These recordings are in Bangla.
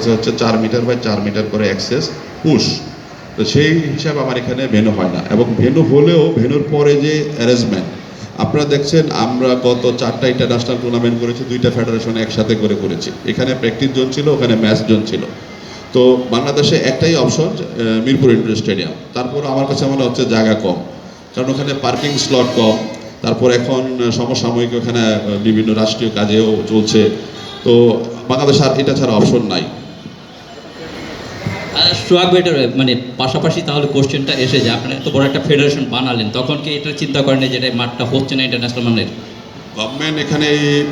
আছে হচ্ছে চার মিটার বাই চার মিটার করে অ্যাক্সেস পুশ তো সেই হিসাবে আমার এখানে ভেনু হয় না। এবং ভেনু হলেও ভেনুর পরে যে অ্যারেঞ্জমেন্ট আপনারা দেখছেন আমরা গত চারটা ইন্টারন্যাশনাল টুর্নামেন্ট করেছি, দুইটা ফেডারেশন একসাথে করে করেছি। এখানে প্র্যাকটিস জোন ছিল, ওখানে ম্যাচ জোন ছিল। তো বাংলাদেশে একটাই অপশন মিরপুর ইন্ডোর স্টেডিয়াম তারপর আমার কাছে মনে হচ্ছে জায়গা কম। কারণ ওখানে পার্কিং স্লট কম। তারপর এখন সমসাময়িক ওখানে বিভিন্ন রাষ্ট্রীয় কাজেও চলছে। তো বাংলাদেশ আর এটা ছাড়া অপশন নাই। আর বেটার মানে পাশাপাশি তাহলে কোশ্চেনটা এসে যায়। আপনারা এত বড় একটা ফেডারেশন বানালেন, তখন কি এটা চিন্তা করেন যে মাঠটা হচ্ছে না ইন্টারন্যাশনাল মানের? গভর্নমেন্ট এখানে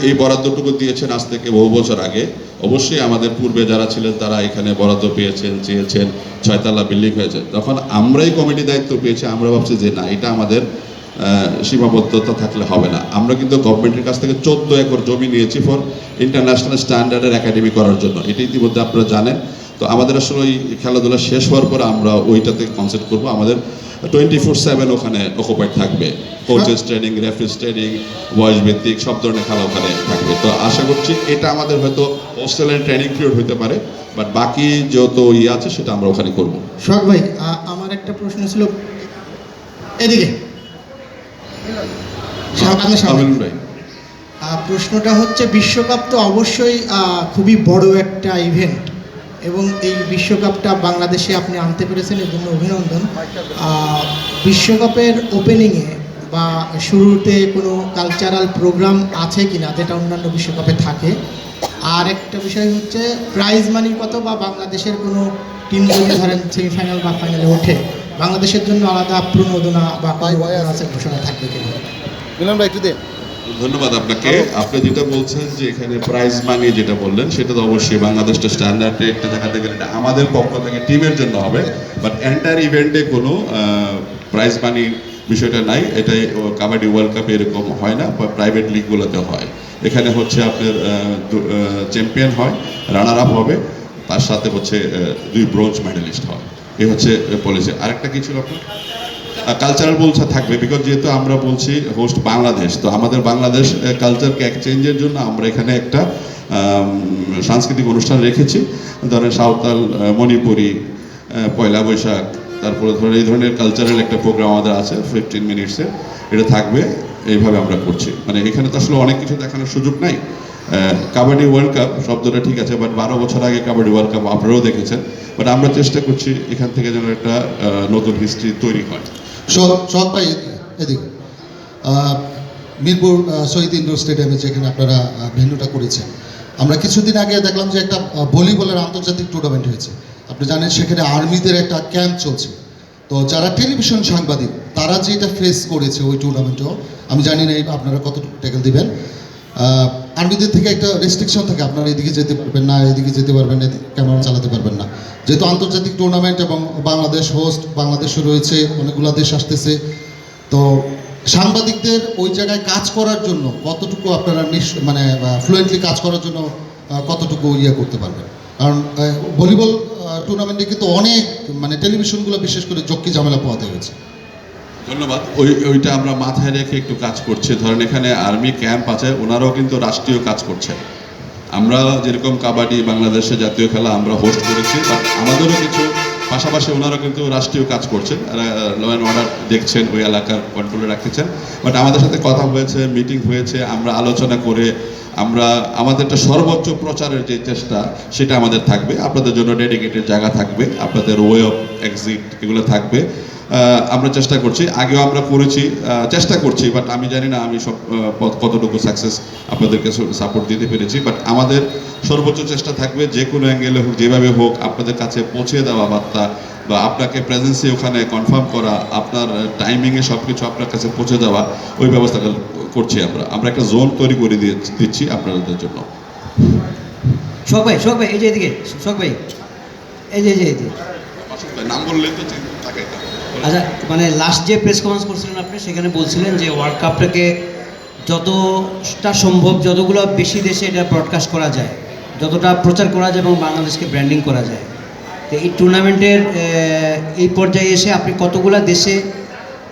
এই বরাদ্দটুকু দিয়েছেন আজ থেকে বহু বছর আগে। অবশ্যই আমাদের পূর্বে যারা ছিলেন, তারা এখানে বরাদ্দ পেয়েছেন, চেয়েছেন, ছয়তলা বিল্ডিং হয়েছে। তখন আমরাই কমিটি দায়িত্ব পেয়েছি, আমরা ভাবছি যে না, এটা আমাদের সীমাবদ্ধতা থাকলে হবে না। আমরা কিন্তু গভর্নমেন্টের কাছ থেকে চোদ্দ একর জমি নিয়েছি ফর ইন্টারন্যাশনাল স্ট্যান্ডার্ডের একাডেমি করার জন্য। এটা ইতিমধ্যে আপনারা জানেন। তো আমাদের আসলে ওই খেলাধুলা শেষ হওয়ার পরে আমরা ওইটাতে কনসেন্ট করব। আমাদের টোয়েন্টি ফোর সেভেন ওখানে অকুপাইড থাকবে। কোচেস ট্রেনিং রেফারিজ ট্রেনিং বয়স ভিত্তিক সব ধরনের খেলা ওখানে থাকবে। তো আশা করছি এটা আমাদের হয়তো অস্ট্রেলিয়ান ট্রেনিং পিরিয়ড হতে পারে বাট বাকি যত ইয়ে আছে সেটা আমরা ওখানে করব। সোহাগ ভাই আমার একটা প্রশ্ন ছিল। এদিকে। ভাই। প্রশ্নটা হচ্ছে বিশ্বকাপ তো অবশ্যই খুবই বড় একটা ইভেন্ট এবং এই বিশ্বকাপটা বাংলাদেশে আপনি আনতে পেরেছেন এর জন্য অভিনন্দন। বিশ্বকাপের ওপেনিংয়ে বা শুরুতে কোনো কালচারাল প্রোগ্রাম আছে কিনা যেটা অন্যান্য বিশ্বকাপে থাকে? আর একটা বিষয় হচ্ছে প্রাইজ মানি কত বা বাংলাদেশের কোনো টিম যদি ধরেন সেমিফাইনাল বা ফাইনালে ওঠে, বাংলাদেশের জন্য আলাদা প্রণোদনা বা ঘোষণা থাকবে কিনা? ভাই, একটু দে ধন্যবাদ আপনাকে। আপনি যেটা বলছেন যে এখানে প্রাইজ মানি যেটা বললেন, সেটা তো অবশ্যই বাংলাদেশটা স্ট্যান্ডার্ডে একটা দেখাতে গেলে আমাদের পক্ষ থেকে টিমের জন্য হবে। বাট এন্টায়ার ইভেন্টে কোনো প্রাইজ মানি বিষয়টা নাই। এটাই কাবাডি ওয়ার্ল্ড কাপে এরকম হয় না, বা প্রাইভেট লিগগুলোতে হয়। এখানে হচ্ছে আপনার চ্যাম্পিয়ন হয় রানার আপ হবে। তার সাথে হচ্ছে দুই ব্রোঞ্জ মেডেলিস্ট হয়। এই হচ্ছে পলিসি আরেকটা কি ছিল আপনার? কালচারাল বলছে থাকবে বিকজ যেহেতু আমরা বলছি হোস্ট বাংলাদেশ, তো আমাদের বাংলাদেশ কালচারকে এক্সচেঞ্জের জন্য আমরা এখানে একটা সাংস্কৃতিক অনুষ্ঠান রেখেছি। ধরেন সাঁওতাল মণিপুরি পয়লা বৈশাখ, তারপরে ধরেন এই ধরনের কালচারাল একটা প্রোগ্রাম আমাদের আছে ফিফটিন মিনিটসের এটা থাকবে, এইভাবে আমরা করছি। মানে এখানে তো আসলে অনেক কিছু দেখানোর সুযোগ নাই। কাবাডি ওয়ার্ল্ড কাপ শব্দটা ঠিক আছে বাট বারো বছর আগে কাবাডি ওয়ার্ল্ড কাপ আপনারাও দেখেছেন। বাট আমরা চেষ্টা করছি এখান থেকে যেন একটা নতুন হিস্ট্রি তৈরি হয়। ভাই এদিকে মিরপুর শহীদ ইন্ডোর স্টেডিয়ামে যেখানে আপনারা ভেন্যুটা করেছেন। আমরা কিছুদিন আগে দেখলাম যে একটা ভলিবলের আন্তর্জাতিক টুর্নামেন্ট হয়েছে। আপনি জানেন সেখানে আর্মিদের একটা ক্যাম্প চলছে। তো যারা টেলিভিশন সাংবাদিক, তারা যেটা ফেস করেছে ওই টুর্নামেন্টেও আমি জানি না আপনারা কতটুকু ট্যাকেল দিবেন। আর্মিদের থেকে একটা রেস্ট্রিকশন থাকে, আপনারা এদিকে যেতে পারবেন না, এদিকে যেতে পারবেন ক্যামেরা চালাতে পারবেন না। যেহেতু আন্তর্জাতিক টুর্নামেন্ট এবং বাংলাদেশ হোস্ট বাংলাদেশও রয়েছে, অনেকগুলো দেশ আসতেছে, তো সাংবাদিকদের ওই জায়গায় কাজ করার জন্য কতটুকু আপনারা মানে ফ্লুয়েন্টলি কাজ করার জন্য কতটুকু ইয়ে করতে পারবেন? কারণ ভলিবল টুর্নামেন্টে কিন্তু অনেক মানে টেলিভিশনগুলো বিশেষ করে জক্কি ঝামেলা পোহাতে হয়েছে। ধন্যবাদ। ওই, ওইটা আমরা মাথায় রেখে একটু কাজ করছি। ধরেন এখানে আর্মি ক্যাম্প আছে, ওনারাও কিন্তু রাষ্ট্রীয় কাজ করছে। আমরা যেরকম কাবাডি, বাংলাদেশে জাতীয় খেলা আমরা হোস্ট করেছি বাট আমাদেরও কিছু, পাশাপাশি ওনারা কিন্তু রাষ্ট্রীয় কাজ করছেন। ল অ্যান্ড অর্ডার দেখছেন, ওই এলাকার কন্ট্রোলে রাখতেছেন। বাট আমাদের সাথে কথা হয়েছে মিটিং হয়েছে, আমরা আলোচনা করে, আমরা, আমাদেরটা সর্বোচ্চ প্রচারের যে চেষ্টা, সেটা আমাদের থাকবে। আপনাদের জন্য ডেডিকেটেড জায়গা থাকবে, আপনাদের ওয়ে অফ এক্সিট এগুলো থাকবে। আমরা চেষ্টা করছি। আগেও আমরা করেছি চেষ্টা করছি বাট আমি জানি না আমি সব কতটুকু সাকসেস আপনাদেরকে সাপোর্ট দিতে পেরেছি। বাট আমাদের সর্বোচ্চ চেষ্টা থাকবে যে কোনো অ্যাঙ্গেলে হোক যেভাবে হোক আপনাদের কাছে পৌঁছে দেওয়া বার্তা বা আপনাকে প্রেজেন্সি ওখানে কনফার্ম করা আপনার টাইমিংয়ে সব কিছু আপনার কাছে পৌঁছে দেওয়া ওই ব্যবস্থা করছি আমরা। আমরা একটা জোন তৈরি করে দিয়ে দিচ্ছি আপনাদের জন্য। শোক ভাই শোক ভাই এই যে এদিকে শোক ভাই এই যে এই যে নাম বললে তো থাকে আচ্ছা মানে লাস্ট যে প্রেস কনফারেন্স করছিলেন আপনি, সেখানে বলছিলেন যে ওয়ার্ল্ড কাপটাকে যতটা সম্ভব যতগুলো বেশি দেশে এটা ব্রডকাস্ট করা যায়, যতটা প্রচার করা যায় এবং বাংলাদেশকে ব্র্যান্ডিং করা যায়। তো এই টুর্নামেন্টের এই পর্যায়ে এসে আপনি কতগুলো দেশে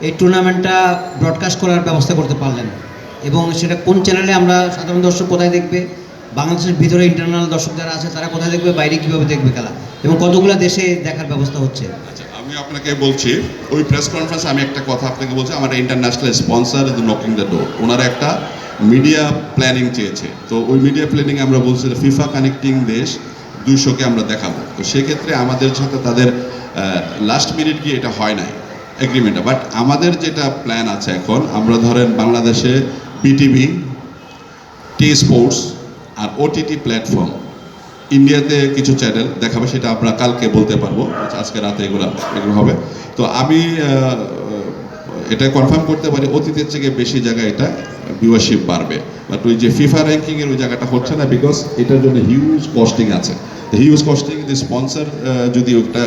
এই টুর্নামেন্টটা ব্রডকাস্ট করার ব্যবস্থা করতে পারলেন? এবং সেটা কোন চ্যানেলে আমরা সাধারণ দর্শক কোথায় দেখবে? বাংলাদেশের ভিতরে ইন্টারনাল দর্শক যারা আছে, তারা কোথায় দেখবে? বাইরে কীভাবে দেখবে খেলা? এবং কতগুলো দেশে দেখার ব্যবস্থা হচ্ছে? আপনাকে বলছি, ওই প্রেস কনফারেন্সে আমি একটা কথা আপনাকে বলছি, আমার international sponsor is knocking the door ওনারা একটা মিডিয়া প্ল্যানিং চেয়েছে। তো ওই মিডিয়া প্ল্যানিং আমরা বলছি ফিফা কানেক্টিং দেশ দুইশোকে আমরা দেখাবো। তো সেক্ষেত্রে আমাদের সাথে তাদের লাস্ট মিনিট গিয়ে এটা হয় নাই এগ্রিমেন্টটা বাট আমাদের যেটা প্ল্যান আছে এখন, আমরা ধরেন বাংলাদেশে বিটিভি টি স্পোর্টস আর ওটিটি প্ল্যাটফর্ম ইন্ডিয়াতে কিছু চ্যানেল দেখাবে, সেটা আমরা কালকে বলতে পারব। আজকে রাতে এগুলো এগুলো হবে। তো আমি এটা কনফার্ম করতে পারি, অতীতের থেকে বেশি জায়গায় এটা ভিউয়ারশিপ বাড়বে। বাট ওই যে ফিফা র্যাঙ্কিংয়ের ওই জায়গাটা হচ্ছে না বিকজ এটার জন্য হিউজ কস্টিং আছে। হিউজ কস্টিং দি স্পন্সর যদি ওটা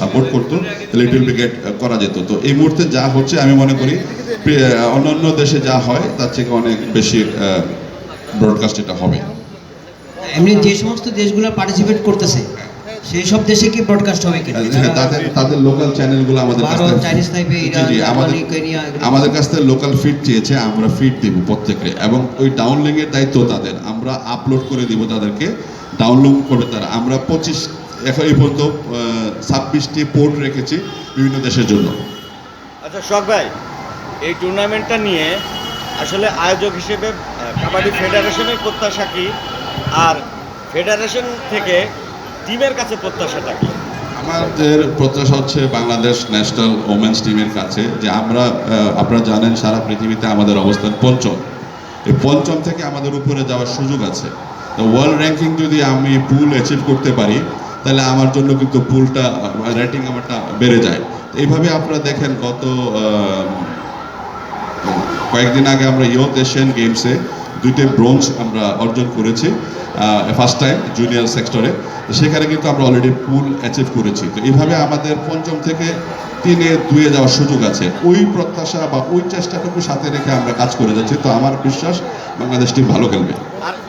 সাপোর্ট করতো, তাহলে ইট উইল করা যেত। তো এই মুহূর্তে যা হচ্ছে, আমি মনে করি অন্যান্য দেশে যা হয়, তার থেকে অনেক বেশি ব্রডকাস্ট এটা হবে। এমনি যে সমস্ত দেশগুলো পার্টিসিপেট করতেছে সেই সব দেশে কি ব্রডকাস্ট হবে কিনা হ্যাঁ, তাদের তাদের লোকাল চ্যানেলগুলো আমাদের কাছ চাইনিজ আমাদের আমাদের কাছ থেকে লোকাল ফিড চেয়েছে আমরা ফিড দিব প্রত্যেককে। এবং ওই ডাউনলিং এর দায়িত্ব তাদের। আমরা আপলোড করে দিব তাদেরকে ডাউনলোড করবে তারা। আমরা পঁচিশ এখন এই পর্যন্ত ছাব্বিশটি পোর্ট রেখেছি বিভিন্ন দেশের জন্য। আচ্ছা শখ ভাই এই টুর্নামেন্টটা নিয়ে আসলে আয়োজক হিসেবে কাবাডি ফেডারেশনের প্রত্যাশা কি? আর ফেডারেশন থেকে টিমের কাছে প্রত্যাশাটা কি? আমাদের প্রত্যাশা হচ্ছে বাংলাদেশ ন্যাশনাল ওমেন্স টিমের কাছে যে আমরা আপনারা জানেন সারা পৃথিবীতে আমাদের অবস্থান পঞ্চম। এই পঞ্চম থেকে আমাদের উপরে যাওয়ার সুযোগ আছে। ওয়ার্ল্ড র্যাঙ্কিং যদি আমি পুল অ্যাচিভ করতে পারি, তাহলে আমার জন্য কিন্তু পুলটা রেটিং আমারটা বেড়ে যায়। এইভাবে আপনারা দেখেন গত কয়েকদিন আগে আমরা ইয়থ এশিয়ান গেমসে দুইটি ব্রোঞ্জ আমরা অর্জন করেছি ফার্স্ট টাইম জুনিয়র সেক্টরে সেখানে কিন্তু আমরা অলরেডি পুল অ্যাচিভ করেছি। তো এইভাবে আমাদের পঞ্চম থেকে তিনে দুয়ে যাওয়ার সুযোগ আছে। ওই প্রত্যাশা বা ওই চেষ্টাটুকু সাথে রেখে আমরা কাজ করে যাচ্ছি। তো আমার বিশ্বাস বাংলাদেশ টিম ভালো খেলবে।